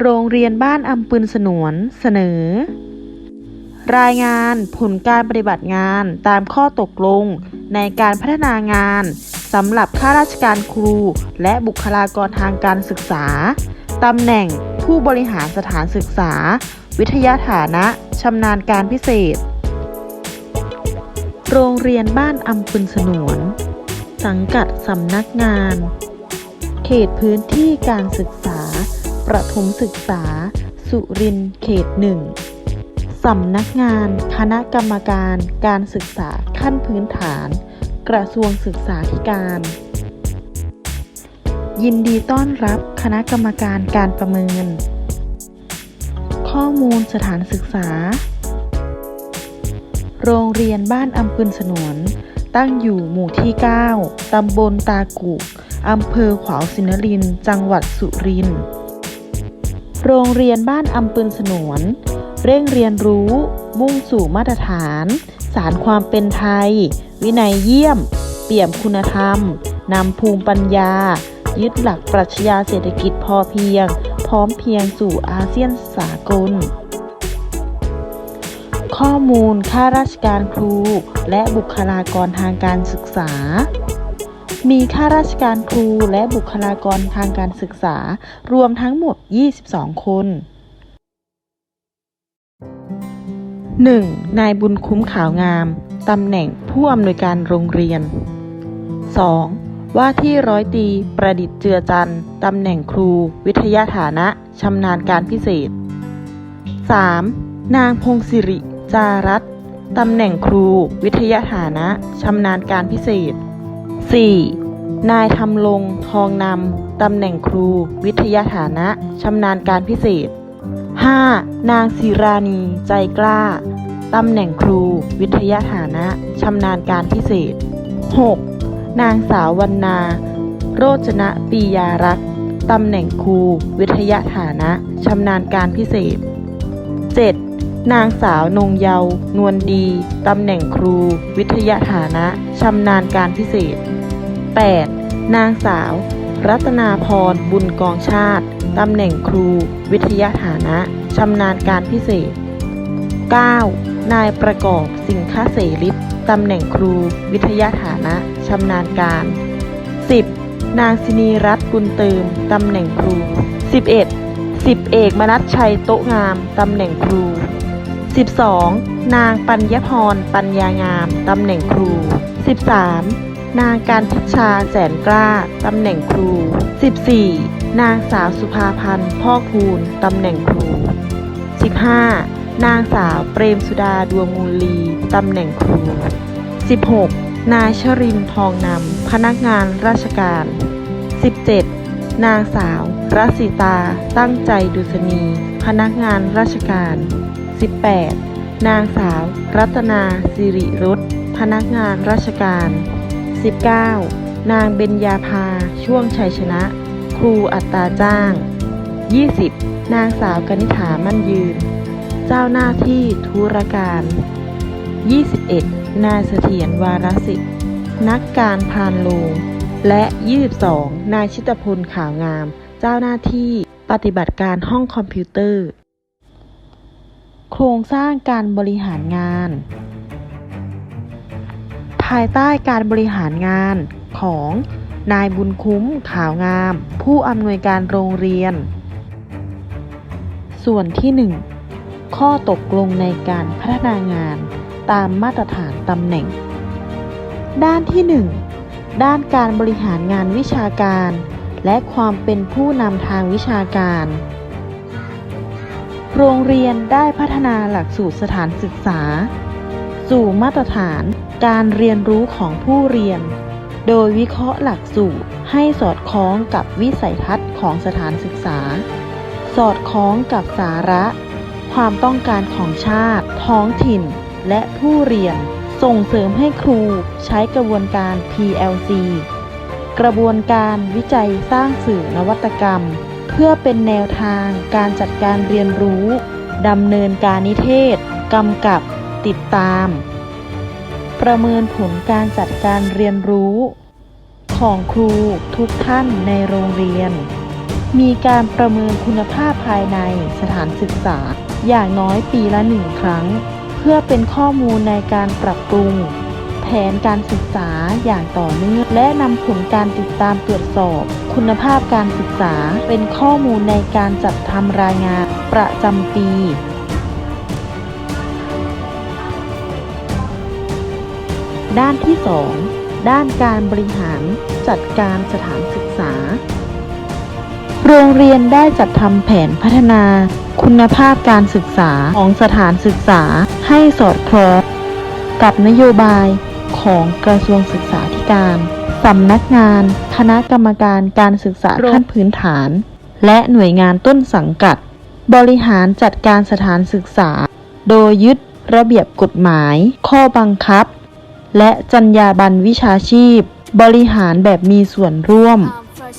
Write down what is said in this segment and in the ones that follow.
โรงเรียนบ้านอำปืนสนวนเสนอ รายงานผลการปฏิบัติงานตามข้อตกลงในการพัฒนางานสำหรับข้าราชการครู และบุคลากรทางการศึกษาตำแหน่งผู้บริหารสถานศึกษา วิทยาฐานะชำนาญการพิเศษ โรงเรียนบ้านอำปืนสนวน สังกัดสำนักงาน เขตพื้นที่การศึกษา ประถมศึกษา สุรินทร์เขตหนึ่งสำนักงานคณะกรรมการการศึกษาขั้นพื้นฐาน กระทรวงศึกษาธิการ ยินดีต้อนรับคณะกรรมการการประเมิน ข้อมูลสถานศึกษา โรงเรียนบ้านอำปืนสนวนตั้งอยู่หมู่ที่ 9 ตำบลตากุก อำเภอขวาวสินริน จังหวัดสุรินทร์ โรงเรียนบ้านอำปืนสนวน เร่งเรียนรู้ มุ่งสู่มาตรฐาน สารความเป็นไทย วินัยเยี่ยม เปี่ยมคุณธรรม นำภูมิปัญญา ยึดหลักปรัชญาเศรษฐกิจพอเพียง พร้อมเพียงสู่อาเซียนสากล ข้อมูลข้าราชการครู และบุคลากรทางการศึกษา มีข้าราชการครูและบุคลากรทางการศึกษา รวมทั้งหมด 22 คน 1. นายบุญคุ้มขาวงาม ตำแหน่งผู้อำนวยการโรงเรียน 2. ว่าที่ร้อยตีประดิษฐ์เจือจันทร์ตำแหน่งครู วิทยาฐานะชำนาญการพิเศษ 3. นางพงศิริจารัตตำแหน่งครู วิทยาฐานะชำนาญการพิเศษ 4. นายทำลงทองนำตำแหน่งครู วิทยาฐานะชำนาญการพิเศษ 5. นางศิรานีใจกล้าตำแหน่งครู วิทยาฐานะชำนาญการพิเศษ 6. นางสาววรรณา โรจนะปียารักษ์ตำแหน่งครู วิทยาฐานะชำนาญการพิเศษ 7. นางสาวนงเยาวนวลดี ตำแหน่งครู วิทยาฐานะชำนาญการพิเศษ 8. นางสาว รัตนาพร บุญกองชาติ ตำแหน่งครู วิทยาฐานะ ชำนาญการพิเศษ 9. นายประกอบสิงค้าเสริตำแหน่งครู วิทยาฐานะ ชำนาญการ 10. นางสินีรัตน์บุญเติม ตำแหน่งครู 11. สิบเอกมนัสชัยโตงาม ตำแหน่งครู 12. นางปัญญพร ปัญญางาม ตำแหน่งครู 13. นางการพิชาแสนกล้า ตำแหน่งครู 14. นางสาวสุภาพันธ์พ่อคูณ ตำแหน่งครู 15. นางสาวเปรมสุดาดวงมูลี ตำแหน่งครู 16. นายชรินทร์ทองนำ พนักงานราชการ 17. นางสาวรัสิตา ตั้งใจดุษณี พนักงานราชการ 18. นางสาว รัตนาสิริรุตพนักงานราชการ 19. นางเบญญาภา ช่วงชัยชนะ ครูอัตราจ้าง 20. นางสาวกนิษฐามั่นยืน เจ้าหน้าที่ธุรการ 21. นายเสถียรวารสิทธิ์ นักการพานโลง และ 22 นายชิตพลขาวงาม เจ้าหน้าที่ปฏิบัติการห้องคอมพิวเตอร์ โครงสร้างการบริหารงานายใต้การบริหารงานของ นายบุญคุ้มขาวงาม ผู้อำนวยการโรงเรียน ส่วนที่ 1 ข้อตกลงในการพัฒนางานตามมาตรฐานตำแหน่ง ด้านที่ 1 ด้านการบริหารงานวิชาการ และความเป็นผู้นำทางวิชาการ โรงเรียนได้พัฒนาหลักสูตรสถานศึกษา สู่มาตรฐาน การเรียนรู้ของผู้เรียน โดยวิเคราะห์หลักสูตรให้สอดคล้องกับวิสัยทัศน์ของสถานศึกษา สอดคล้องกับสาระ ความต้องการของชาติ ท้องถิ่น และผู้เรียน ส่งเสริมให้ครูใช้กระบวนการ PLC กระบวนการวิจัยสร้างสื่อนวัตกรรม เพื่อเป็นแนวทางการจัดการเรียนรู้ดำเนินการนิเทศ กำกับ ติดตาม ประเมินผลการจัดการเรียนรู้ ของครูทุกท่านในโรงเรียน มีการประเมินคุณภาพภายในสถานศึกษา อย่างน้อยปีละหนึ่งครั้ง เพื่อเป็นข้อมูลในการปรับปรุง แผนการศึกษาอย่างต่อเนื่อง และนำผลการติดตามตรวจสอบ คุณภาพการศึกษาเป็นข้อมูลในการจัดทำรายงานประจำปี ด้านที่ 2 ด้านการบริหารจัดการสถานศึกษา โรงเรียนได้จัดทำแผนพัฒนาคุณภาพการศึกษาของสถานศึกษาให้สอดคล้องกับนโยบายของกระทรวงศึกษาธิการสำนักงาน คณะกรรมการการศึกษาขั้นพื้นฐาน และหน่วยงานต้นสังกัด บริหารจัดการสถานศึกษา โดยยึดระเบียบกฎหมาย ข้อบังคับ และจรรยาบรรณวิชาชีพ บริหารแบบมีส่วนร่วม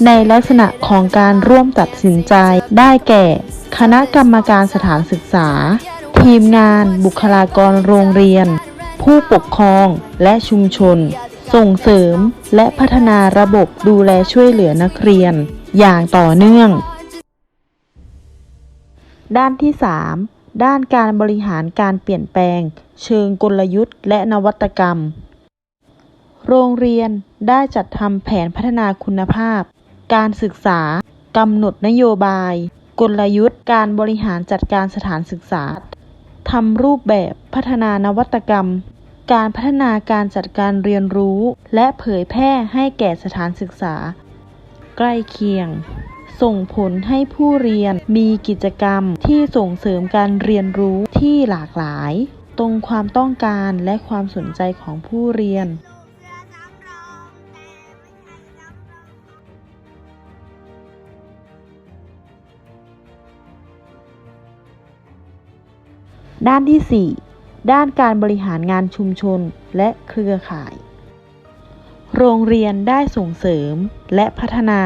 ในลักษณะของการร่วมตัดสินใจได้แก่ คณะกรรมการสถานศึกษา ทีมงาน บุคลากรโรงเรียน ผู้ปกครองและชุมชน ส่งเสริมและพัฒนาระบบดูแลช่วยเหลือนักเรียน อย่างต่อเนื่อง ด้านที่ 3 ด้านการบริหารการเปลี่ยนแปลง เชิงกลยุทธ์ และนวัตกรรม โรงเรียนได้จัดทำแผนพัฒนาคุณภาพ การศึกษากำหนดนโยบาย กลยุทธ์ การบริหารจัดการสถานศึกษาทำรูปแบบพัฒนานวัตกรรม การพัฒนาการจัดการเรียนรู้ และเผยแพร่ให้แก่สถานศึกษา ใกล้เคียง ส่งผลให้ผู้เรียนมีกิจกรรมที่ส่งเสริมการเรียนรู้ที่หลากหลาย ตรงความต้องการและความสนใจของผู้เรียนด้านที่ 4 ด้านการบริหารงานชุมชนและเครือข่าย โรงเรียนได้ส่งเสริมและพัฒนา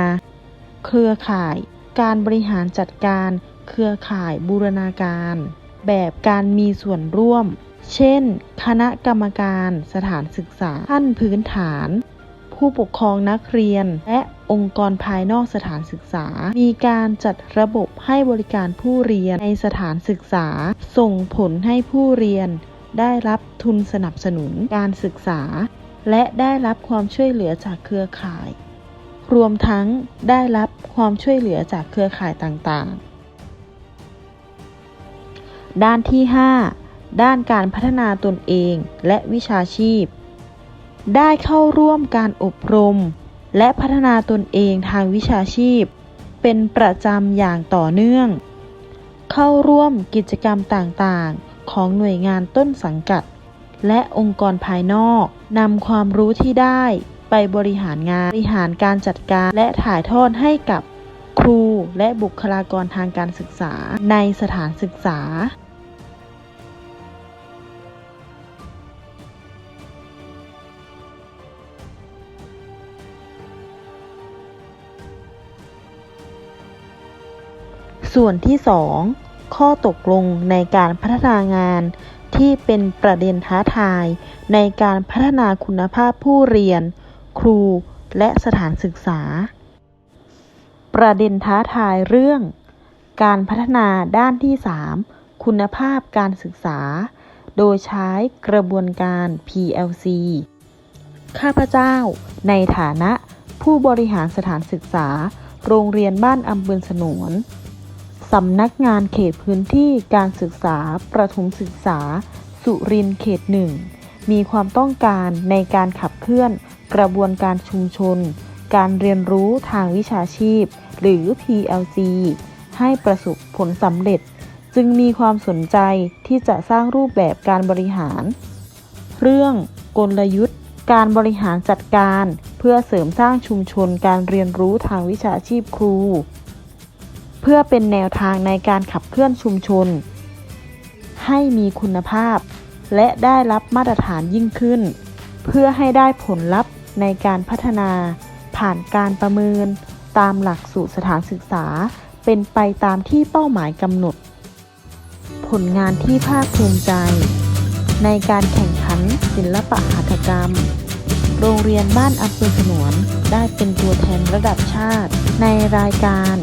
เครือข่าย การบริหารจัดการ เครือข่ายบูรณาการ แบบการมีส่วนร่วม เช่น คณะกรรมการสถานศึกษาขั้นพื้นฐาน ผู้ปกครองนักเรียน และองค์กรภายนอกสถานศึกษา มีการจัดระบบให้บริการผู้เรียนในสถานศึกษา ส่งผลให้ผู้เรียนได้รับทุนสนับสนุนการศึกษา และได้รับความช่วยเหลือจากเครือข่าย รวมทั้งได้รับความช่วยเหลือจากเครือข่ายต่างๆ ด้านที่ 5 ด้านการพัฒนาตนเองและวิชาชีพ ได้เข้าร่วมการอบรม และพัฒนาตนเองทางวิชาชีพ เป็นประจำอย่างต่อเนื่อง เข้าร่วมกิจกรรมต่างๆ ของหน่วยงานต้นสังกัด และองค์กรภายนอกนำความรู้ที่ได้ ไปบริหารงาน บริหารการจัดการและถ่ายทอดให้กับครูและบุคลากรทางการศึกษาในสถานศึกษาส่วนที่ 2 ข้อตกลงในการพัฒนางานที่เป็นประเด็นท้าทายในการพัฒนาคุณภาพผู้เรียน ครูและสถานศึกษา ประเด็นท้าทายเรื่อง การพัฒนาด้านที่ 3 คุณภาพการศึกษา โดยใช้กระบวนการ PLC ข้าพเจ้า ในฐานะผู้บริหารสถานศึกษา โรงเรียนบ้านอำเภอสนวนสำนักงานเขตพื้นที่การศึกษาประถมศึกษา สุรินทร์เขตหนึ่งมีความต้องการในการขับเคลื่อน กระบวนการชุมชน การเรียนรู้ทางวิชาชีพ หรือ PLC ให้ประสบผลสำเร็จ จึงมีความสนใจที่จะสร้างรูปแบบการบริหาร เรื่องกลยุทธ์ การบริหารจัดการ เพื่อเสริมสร้างชุมชนการเรียนรู้ทางวิชาชีพครู เพื่อเป็นแนวทางในการขับเคลื่อนชุมชน ให้มีคุณภาพและได้รับมาตรฐานยิ่งขึ้น เพื่อให้ได้ผลลัพธ์ ในการพัฒนาผ่านการประเมิน ตามหลักสูตรสถานศึกษา เป็นไปตามที่เป้าหมายกำหนด ผลงานที่ภาคภูมิใจ ในการแข่งขันศิลปะหัตถกรรม โรงเรียนบ้านอำเภอสนวนได้เป็นตัวแทนระดับชาติ ในรายการ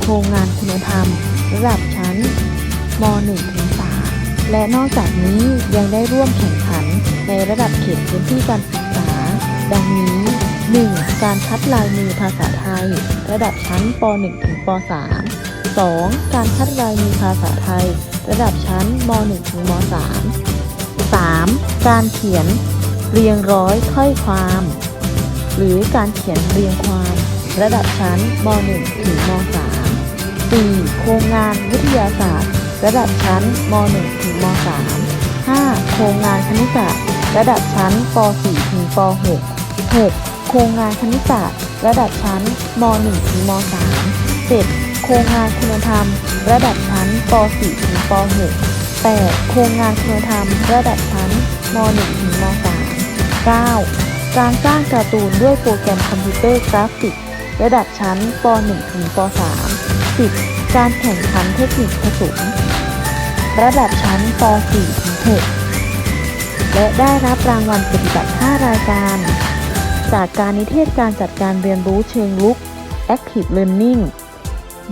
โครงงานคุณธรรม ระดับชั้นม .1 ถึง3และนอกจากนี้ยังได้ร่วมแข่งขันในระดับเขตพื้นที่การศึก ดังนี้ 1. การคัดลายมือภาษาไทย ระดับชั้นป .1 ถึงป .3 2. การคัดลายมือภาษาไทย ระดับชั้นม .1 ถึงม .3 3. การเขียนเรียงร้อยถ้อยความ หรือการเขียนเรียงความ ระดับชั้นม .1 ถึงม .3 4. โครงงานวิทยาศาสตร์ ระดับชั้นม .1 ถึงม .3 5. โครงงานคณิตศาสตร์ระดับชั้นป .4 ถึงป .6 6. โครงงานคณิตศาสตร์ ระดับชั้นม .1 ถึงม .3 7. โครงงานคุณธรรม ระดับชั้นป .4 ถึงป .6 8. โครงงานคุณธรรมระดับชั้นม .1 ถึงม .3 9. การสร้างการ์ตูนด้วยโปรแกรมคอมพิวเตอร์กราฟิก ระดับชั้นป .1 ถึงป .3 10. การแข่งขันเทคนิคผสมระดับชั้นป .4 ถึง 6 และได้รับรางวัลปฏิบัติ 5 รายการ จากการนิเทศการจัดการเรียนรู้เชิงลุก Active Learning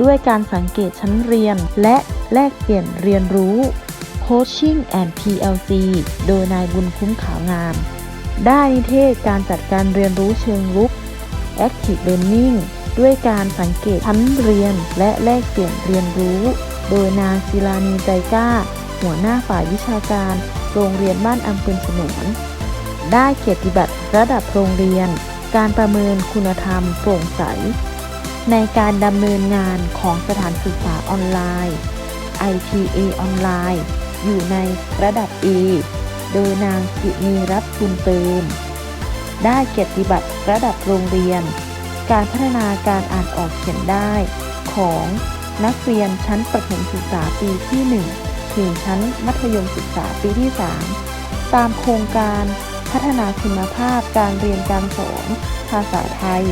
ด้วยการสังเกตชั้นเรียน และแลกเปลี่ยนเรียนรู้ Coaching and PLC โดยนายบุญคุ้มขาวงาม ได้นิเทศการจัดการเรียนรู้เชิงลุก Active Learning ด้วยการสังเกตชั้นเรียน และแลกเปลี่ยนเรียนรู้ โดยนางศิลานีใจกล้า หัวหน้าฝ่ายวิชาการ โรงเรียนบ้านอำเภอสนวน ได้เกียรติบัตรระดับโรงเรียน การประเมินคุณธรรมโปร่งใส ในการดำเนินงานของสถานศึกษาออนไลน์ ITA ออนไลน์ อยู่ในระดับ A โดยนางสินีรัตน์บุญเติม ได้เกียรติบัตรระดับโรงเรียน การพัฒนาการอ่านออกเขียนได้ ของนักเรียนชั้นประถมศึกษาปีที่ 1 ถึงชั้นมัธยมศึกษาปีที่ 3 ตามโครงการ พัฒนาคุณภาพการเรียนการสอนภาษาไทย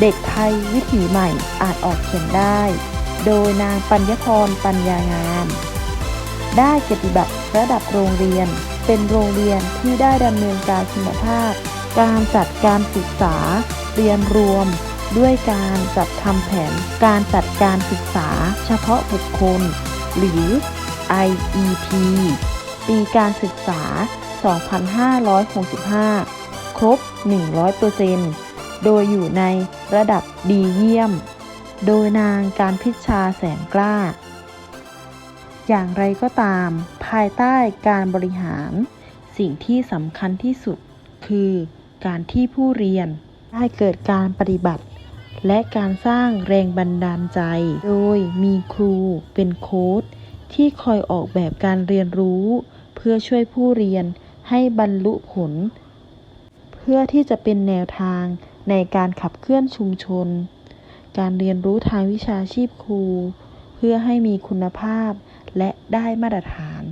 เด็กไทยวิถีใหม่อานออกเขียนได้ โดยนางปัญญพรปัญญางาม ได้เกียรติบัตรระดับโรงเรียน เป็นโรงเรียนที่ได้ดำเนินการคุณภาพ การจัดการศึกษา เรียนรวม ด้วยการจัดทำแผนการจัดการศึกษา เฉพาะบุคคล หรือ IEP ปีการศึกษา 2565 ครบ 100%โดยอยู่ในระดับดีเยี่ยม โดยนางการพิชชาแสนกล้า อย่างไรก็ตาม ภายใต้การบริหาร สิ่งที่สำคัญที่สุด คือการที่ผู้เรียนได้เกิดการปฏิบัติ และการสร้างแรงบันดาลใจ โดยมีครูเป็นโค้ชที่คอยออกแบบการเรียนรู้ เพื่อช่วยผู้เรียน ให้บรรลุผล เพื่อที่จะเป็นแนวทางในการขับเคลื่อนชุมชน การเรียนรู้ทางวิชาชีพครู เพื่อให้มีคุณภาพและได้มาตรฐาน